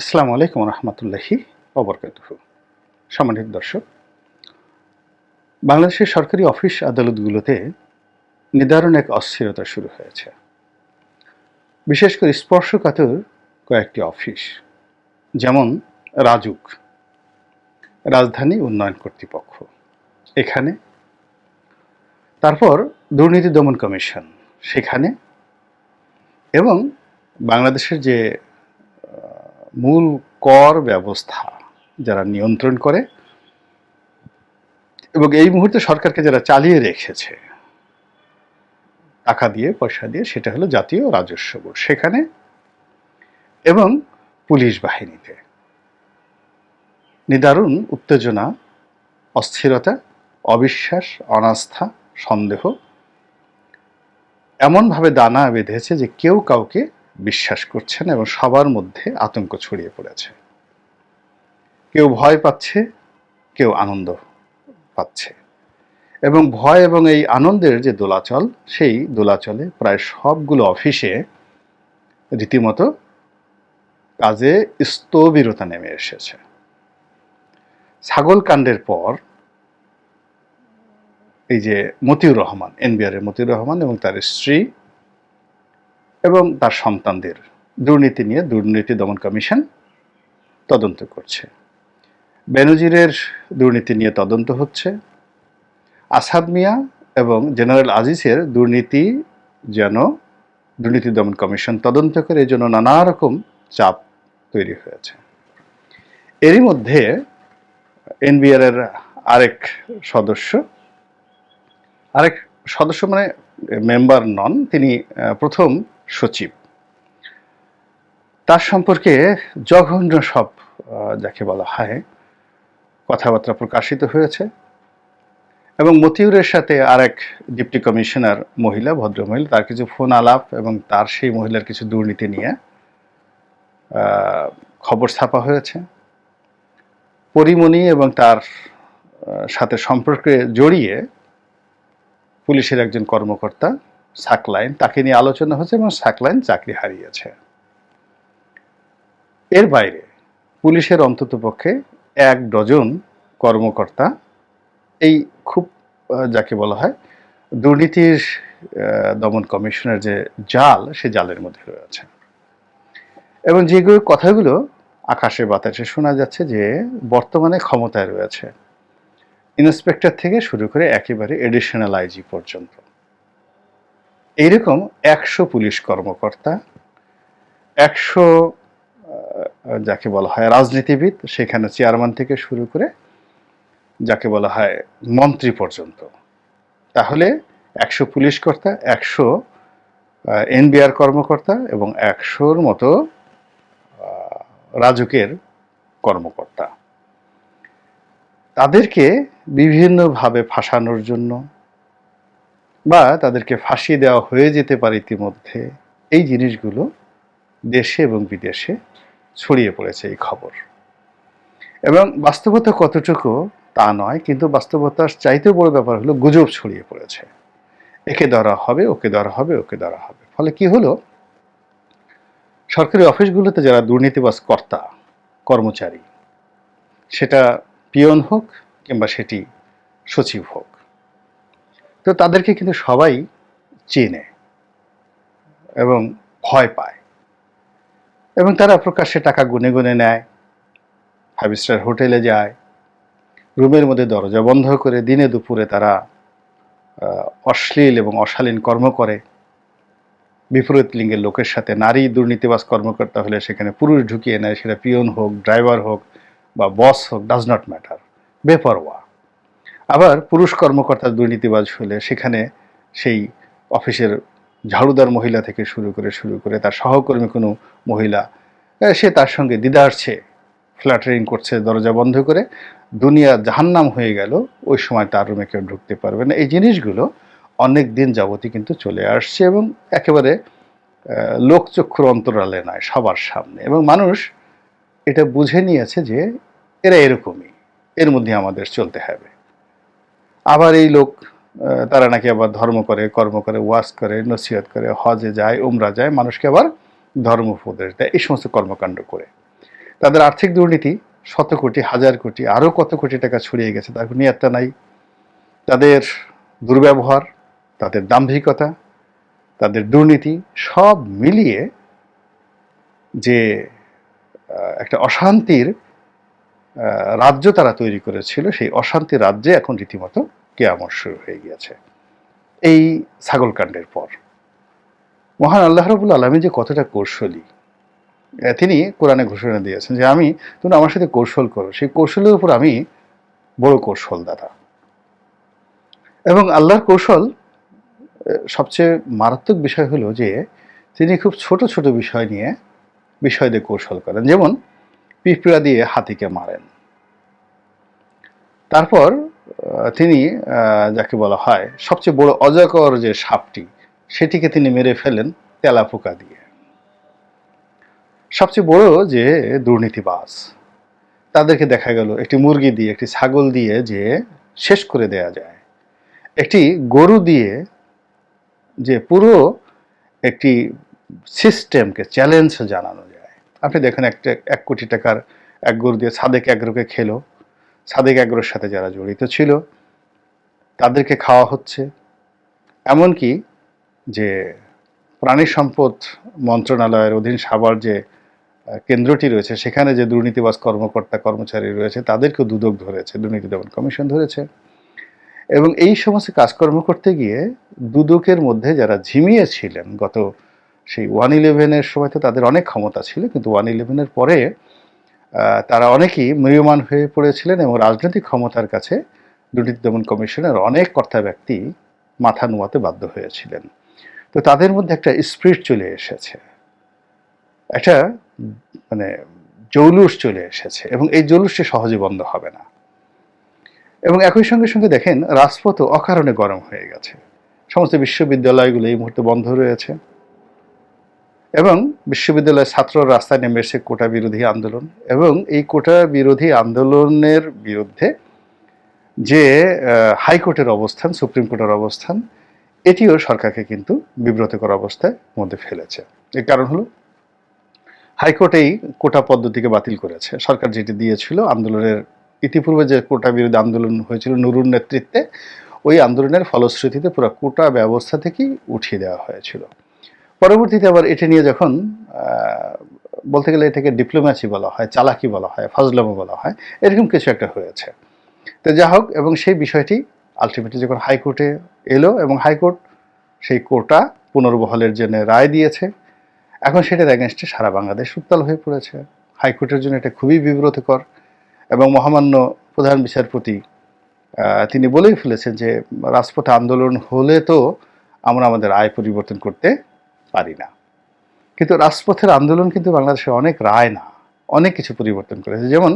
আসসালামু আলাইকুম রহমতুল্লাহি অবরকাতুহ সম্মানিত দর্শক, বাংলাদেশের সরকারি অফিস আদালতগুলোতে নির্ধারণ এক অস্থিরতা শুরু হয়েছে। বিশেষ করে স্পর্শকাতর কয়েকটি অফিস, যেমন রাজুক, রাজধানী উন্নয়ন কর্তৃপক্ষ। এখানে তারপর দুর্নীতি দমন কমিশন, সেখানে এবং বাংলাদেশের যে মূল কর ব্যবস্থা যারা নিয়ন্ত্রণ করে এবং এই মুহূর্তে সরকারকে যারা চালিয়ে রেখেছে, টাকা দিয়ে, পয়সা দিয়ে, সেটা হলো জাতীয় রাজস্ব বোর্ড। সেখানে এবং পুলিশ বাহিনীতে। নিদারুণ উত্তেজনা, অস্থিরতা, অবিশ্বাস, অনাস্থা, সন্দেহ, এমনভাবে দানা বেঁধেছে যে কেউ কাউকে বিশ্বাস করছেন এবং সবার মধ্যে আতঙ্ক ছড়িয়ে পড়েছে। কেউ ভয় পাচ্ছে, কেউ আনন্দ পাচ্ছে। এবং ভয় এবং এই আনন্দের যে দোলাচল, সেই দোলাচলে প্রায় সবগুলো অফিসে রীতিমতো কাজে স্থবিরতা নেমে এসেছে। ছাগল কাণ্ডের পর এই যে মতিউর রহমান এনবিআর মতিউর রহমান এবং তার স্ত্রী এবং তার সন্তানদের দুর্নীতি নিয়ে দুর্নীতি দমন কমিশন তদন্ত করছে। বেনজিরের দুর্নীতি নিয়ে তদন্ত হচ্ছে। আসাদ মিয়া এবং জেনারেল আজিজের দুর্নীতি যেন দুর্নীতি দমন কমিশন তদন্ত করে এই জন্য নানা রকম চাপ তৈরি হয়েছে। এরই মধ্যে এনবিআর এর আরেক সদস্য আরেক সদস্য মানে মেম্বার নন, তিনি প্রথম সচিব। তার সম্পর্কে জঘন্য সব যাকে বলা হয়, কথাবার্তা প্রকাশিত হয়েছে এবং মতিউরের সাথে আরেক ডিপটি কমিশনার মহিলা, ভদ্রমহিলা, তার কিছু ফোন আলাপ এবং তার সেই মহিলার কিছু দুর্নীতি নিয়ে খবর ছাপা হয়েছে। পরিমণি এবং তার সাথে সম্পর্কে জড়িয়ে পুলিশের একজন কর্মকর্তা সাকলাইন তাকে নিয়ে আলোচনা হচ্ছে এবং সাকলাইন চাকরি হারিয়েছে। এর বাইরে পুলিশের অন্ততপক্ষে এক ডজন কর্মকর্তা, এই খুব যাকে বলা হয়, দুর্নীতির দমন কমিশনের যে জাল, সে জালের মধ্যে রয়েছে এবং যেগুলো কথাগুলো আকাশে বাতাসে শোনা যাচ্ছে যে বর্তমানে ক্ষমতায় রয়েছে। ইন্সপেক্টর থেকে শুরু করে একেবারে এডিশনাল আইজি পর্যন্ত। এইরকম একশো পুলিশ কর্মকর্তা, একশো যাকে বলা হয় রাজনীতিবিদ, সেখানে চেয়ারম্যান থেকে শুরু করে যাকে বলা হয় মন্ত্রী পর্যন্ত। তাহলে একশো পুলিশ কর্তা, একশো এনবিআর কর্মকর্তা এবং একশোর মতো রাজুকের কর্মকর্তা। তাদেরকে বিভিন্নভাবে ফাঁসানোর জন্য বা তাদেরকে ফাঁসি দেওয়া হয়ে যেতে পারে ইতিমধ্যে, এই জিনিসগুলো দেশে এবং বিদেশে ছড়িয়ে পড়েছে এই খবর। এবং বাস্তবতা কতটুকু তা নয়, কিন্তু বাস্তবতার চাইতেও বড় ব্যাপার হলো গুজব ছড়িয়ে পড়েছে। একে ধরা হবে, ওকে ধরা হবে, ওকে ধরা হবে। ফলে কি হলো? সরকারি অফিসগুলোতে যারা দুর্নীতিবাজ কর্তা, কর্মচারী, সেটা পিয়ন হোক কিংবা সেটি সচিব হোক তো তাদেরকে কিন্তু সবাই চেনে এবং ভয় পায়। এবং তারা প্রকাশ্যে টাকা গুনে গুনে নেয় ফাইভ স্টার হোটেলে যায়, রুমের মধ্যে দরজা বন্ধ করে দিনে দুপুরে তারা অশ্লীল এবং অশালীন কর্ম করে। বিপরীত লিঙ্গের লোকের সাথে নারী দুর্নীতিবাস কর্মকর্তা হলে সেখানে পুরুষ ঢুকিয়ে নেয়, সেটা পিয়ন হোক, ড্রাইভার হোক বা বস হোক ডাজ নট ম্যাটার বেপরোয়া। আবার পুরুষ কর্মকর্তা দুর্নীতিবাজ হলে সেখানে সেই অফিসের ঝাড়ুদার মহিলা থেকে শুরু করে শুরু করে তার সহকর্মী কোনো মহিলা সে তার সঙ্গে দিদারছে ফ্ল্যাটারিং করছে, দরজা বন্ধ করে, দুনিয়া জাহান্নাম হয়ে গেল, ওই সময় তার রুমে কেউ ঢুকতে পারবে না। এই জিনিসগুলো অনেক দিন যাবতই কিন্তু চলে আসছে এবং একেবারে লোকচক্ষুর অন্তরালে নয়, সবার সামনে এবং মানুষ এটা বুঝে নিয়েছে যে এরা এরকমই, এর মধ্যে আমাদের চলতে হবে। আবার এই লোক তারা নাকি আবার ধর্ম করে, কর্ম করে, ওয়াজ করে, নসিহত করে, হজে যায়, উমরা যায়, মানুষকে আবার ধর্ম উপদেশ দেয়, এই সমস্ত কর্মকাণ্ড করে। তাদের আর্থিক দুর্নীতি শত কোটি, হাজার কোটি আরও কত কোটি টাকা ছড়িয়ে গেছে, তার কোনো নিয়াত্তা নাই। তাদের দুর্ব্যবহার, তাদের দাম্ভিকতা, তাদের দুর্নীতি সব মিলিয়ে যে একটা অশান্তির রাজ্য তারা তৈরি করেছিল, সেই অশান্তি রাজ্যে এখন রীতিমতো কেয়ামত শুরু হয়ে গিয়েছে। এই ছাগলকাণ্ডের পর। মহান আল্লাহ রবুল আলমী যে কতটা কৌশলী তিনি কোরআনে ঘোষণা দিয়েছেন যে আমি তুমি আমার সাথে কৌশল করো, সেই কৌশলের উপর আমি বড় কৌশল দাদা। এবং আল্লাহর কৌশল সবচেয়ে মারাত্মক বিষয় হলো যে, তিনি খুব ছোট ছোট বিষয় নিয়ে বিষয় দিয়ে কৌশল করেন। যেমন পিঁপড়া দিয়ে হাতিকে মারেন। তারপর তিনি যাকে বলা হয় সবচেয়ে বড় অজাকর যে সাপটি, সেটিকে তিনি মেরে ফেলেন তেলাপোকা দিয়ে। সবচেয়ে বড় যে দুর্নীতিবাজ, তাদেরকে দেখা গেল একটি মুরগি দিয়ে, একটি ছাগল দিয়ে যে শেষ করে দেয়া যায়। একটি গরু দিয়ে যে পুরো একটি সিস্টেমকে চ্যালেঞ্জ জানানো আপনি দেখেন একটা, এক কোটি টাকার এক গরু দিয়ে সাদেক এগ্রোকে খেলো। সাদেক এগ্রোর সাথে যারা জড়িত ছিল, তাদেরকে খাওয়া হচ্ছে। এমনকি যে প্রাণী সম্পদ মন্ত্রণালয়ের অধীন সাবার যে কেন্দ্রটি রয়েছে, সেখানে যে দুর্নীতিবাজ কর্মকর্তা, কর্মচারী রয়েছে, তাদেরকেও দুদক ধরেছে, দুর্নীতি দমন কমিশন ধরেছে। এবং এই সমস্ত কাজকর্ম করতে গিয়ে দুদকের মধ্যে যারা ঝিমিয়ে ছিলেন গত সেই ওয়ান ইলেভেনের সময় তো তাদের অনেক ক্ষমতা ছিল, কিন্তু ওয়ান ইলেভেনের পরে তারা অনেকেই ম্রিয়মান হয়ে পড়েছিলেন এবং রাজনৈতিক ক্ষমতার কাছে দুর্নীতি দমন কমিশনের অনেক কর্তা ব্যক্তি মাথা নোয়াতে বাধ্য হয়েছিলেন। তো তাদের মধ্যে একটা স্পিরিট চলে এসেছে। একটা মানে জৌলুস চলে এসেছে এবং এই জৌলুসটি সহজে বন্ধ হবে না। এবং একই সঙ্গে সঙ্গে দেখেন, রাজপথও অকারণে গরম হয়ে গেছে। সমস্ত বিশ্ববিদ্যালয়গুলো এই মুহূর্তে বন্ধ রয়েছে। এবং বিশ্ববিদ্যালয়ের ছাত্র রাস্তায় নেমে এসে কোটা বিরোধী আন্দোলন এবং এই কোটা বিরোধী আন্দোলনের বিরুদ্ধে যে হাইকোর্টের অবস্থান, সুপ্রিম কোর্টের অবস্থান, এটিও সরকারকে কিন্তু বিব্রতকর অবস্থায় মধ্যে ফেলেছে। এর কারণ হলো, হাইকোর্ট এই কোটা পদ্ধতিকে বাতিল করেছে। সরকার যেটি দিয়েছিল, আন্দোলনের ইতিপূর্বে যে কোটা বিরোধী আন্দোলন হয়েছিল নুরুর নেতৃত্বে, ওই আন্দোলনের ফলশ্রুতিতে পুরো কোটা ব্যবস্থা থেকেই উঠিয়ে দেওয়া হয়েছিল। পরবর্তীতে আবার এটি নিয়ে যখন বলতে গেলে এটাকে ডিপ্লোম্যাসি বলা হয়, চালাকি বলা হয়, ফজলামো বলা হয়, এরকম কিছু একটা হয়েছে। তো যা হোক, এবং সেই বিষয়টি আলটিমেটলি যখন হাইকোর্টে এলো এবং হাইকোর্ট সেই কোটা পুনর্বহলের জন্য রায় দিয়েছে, এখন সেটার অ্যাগেনস্টে সারা বাংলাদেশ উত্তাল হয়ে পড়েছে। হাইকোর্টের জন্য এটা খুবই বিব্রতকর এবং মহামান্য প্রধান বিচারপতি তিনি বলেই ফেলেছেন যে, রাজপথে আন্দোলন হলে তো আমরা আমাদের আয় পরিবর্তন করতে পারি না। কিন্তু রাজপথের আন্দোলন কিন্তু বাংলাদেশে অনেক রায় না, অনেক কিছু পরিবর্তন করেছে। যেমন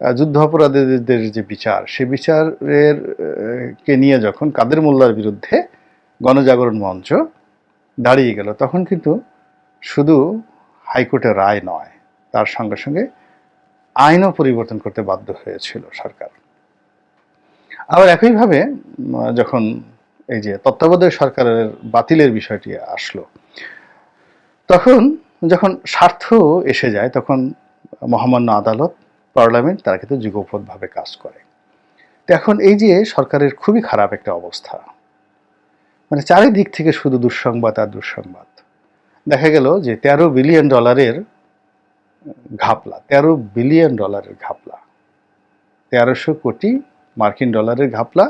যুদ্ধ অপরাধীদের যে বিচার, সে বিচারের কে নিয়ে যখন কাদের মোল্লার বিরুদ্ধে গণজাগরণ মঞ্চ দাঁড়িয়ে গেল, তখন কিন্তু শুধু হাইকোর্টের রায় নয়, তার সঙ্গে সঙ্গে আইনও পরিবর্তন করতে বাধ্য হয়েছিল সরকার। আবার একইভাবে যখন এই যে তত্ত্বাবধায়ক সরকারের বাতিলের বিষয়টি আসলো তখন যখন স্বার্থ এসে যায়, তখন মহামান্য আদালত, পার্লামেন্ট তারা কিন্তু যুগপথভাবে কাজ করে। তো এখন এই যে সরকারের খুবই খারাপ একটা অবস্থা মানে চারিদিক থেকে শুধু দুঃসংবাদ আর দুঃসংবাদ। দেখা গেল যে তেরো বিলিয়ন ডলারের ঘাপলা, তেরো বিলিয়ন ডলারের ঘাপলা, তেরোশো কোটি মার্কিন ডলারের ঘাপলা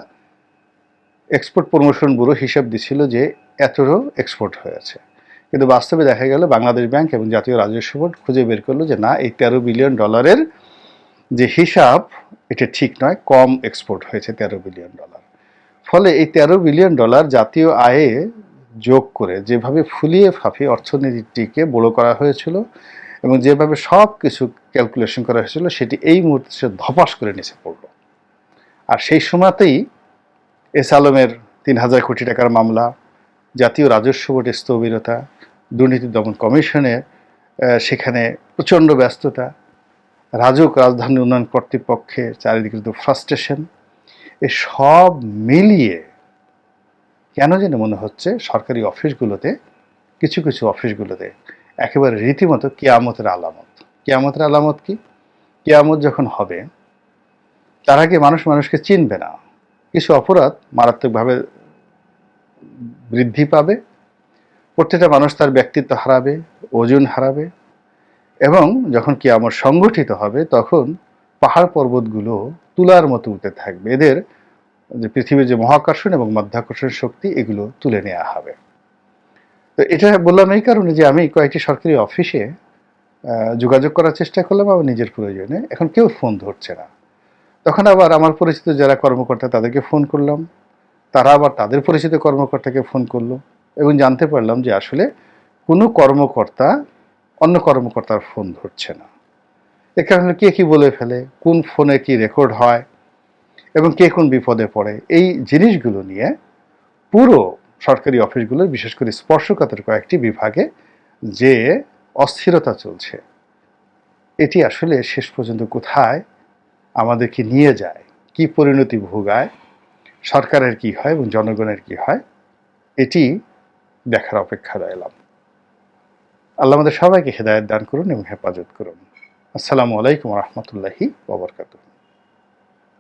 এক্সপোর্ট প্রমোশন ব্যুরো হিসাব দিছিল যে এতরও এক্সপোর্ট হয়েছে কিন্তু বাস্তবে দেখা গেল বাংলাদেশ ব্যাংক এবং জাতীয় রাজস্ব বোর্ড খুঁজে বের করল যে না, এই তেরো বিলিয়ন ডলারের যে হিসাব, এটা ঠিক নয়, কম এক্সপোর্ট হয়েছে তেরো বিলিয়ন ডলার। ফলে এই তেরো বিলিয়ন ডলার জাতীয় আয়ে যোগ করে যেভাবে ফুলিয়ে ফাঁপিয়ে অর্থনীতিটিকে বড় করা হয়েছিল এবং যেভাবে সব কিছু ক্যালকুলেশন করা হয়েছিল, সেটি এই মুহূর্তে সে ধপাস করে নিচে পড়ল। আর সেই সময়তেই এস আলমের তিন হাজার কোটি টাকার মামলা জাতীয় রাজস্ব বোর্ডের স্থবিরতা, দুর্নীতি দমন কমিশনের সেখানে প্রচণ্ড ব্যস্ততা রাজুক রাজধানী উন্নয়ন কর্তৃপক্ষের চারিদিকে শুধু ফ্রাস্ট্রেশন এ সব মিলিয়ে কেন যেন মনে হচ্ছে সরকারি অফিসগুলোতে, কিছু কিছু অফিসগুলোতে একেবারে রীতিমতো কেয়ামতের আলামত। কেয়ামতের আলামত কি? কেয়ামত যখন হবে, তার আগে মানুষ মানুষকে চিনবে না। কিছু অপরাধ মারাত্মকভাবে বৃদ্ধি পাবে, প্রত্যেকটা মানুষ তার ব্যক্তিত্ব হারাবে, ওজন হারাবে এবং যখন কি আমার সংগঠিত হবে, তখন পাহাড় পর্বতগুলো তুলার মতো উঠতে থাকবে। এদের যে পৃথিবীর যে মহাকর্ষণ এবং মাধ্যাকর্ষণ শক্তি, এগুলো তুলে নেওয়া হবে। তো এটা বললাম এই কারণে যে আমি কয়েকটি সরকারি অফিসে যোগাযোগ করার চেষ্টা করলাম আমার নিজের প্রয়োজনে। এখন কেউ ফোন ধরছে না। তখন আবার আমার পরিচিত যারা কর্মকর্তা, তাদেরকে ফোন করলাম। তারা আবার তাদের পরিচিত কর্মকর্তাকে ফোন করল এবং জানতে পারলাম যে আসলে কোনো কর্মকর্তা অন্য কর্মকর্তার ফোন ধরছে না। এ কারণে কে কী বলে ফেলে, কোন ফোনে কি রেকর্ড হয় এবং কে কোন বিপদে পড়ে, এই জিনিসগুলো নিয়ে পুরো সরকারি অফিসগুলো, বিশেষ করে স্পর্শকাতর কয়েকটি বিভাগে যে অস্থিরতা চলছে, এটি আসলে শেষ পর্যন্ত কোথায়, আমাদেরকে নিয়ে যায়, কি পরিণতি ভোগায় সরকারের কি হয় এবং জনগণের কি হয়, এটি দেখার অপেক্ষা রইলাম আল্লাহ আমাদের সবাইকে হেদায়ত দান করুন এবং হেফাজত করুন। আসসালামু আলাইকুম রহমতুল্লাহি ওবরকাতুহ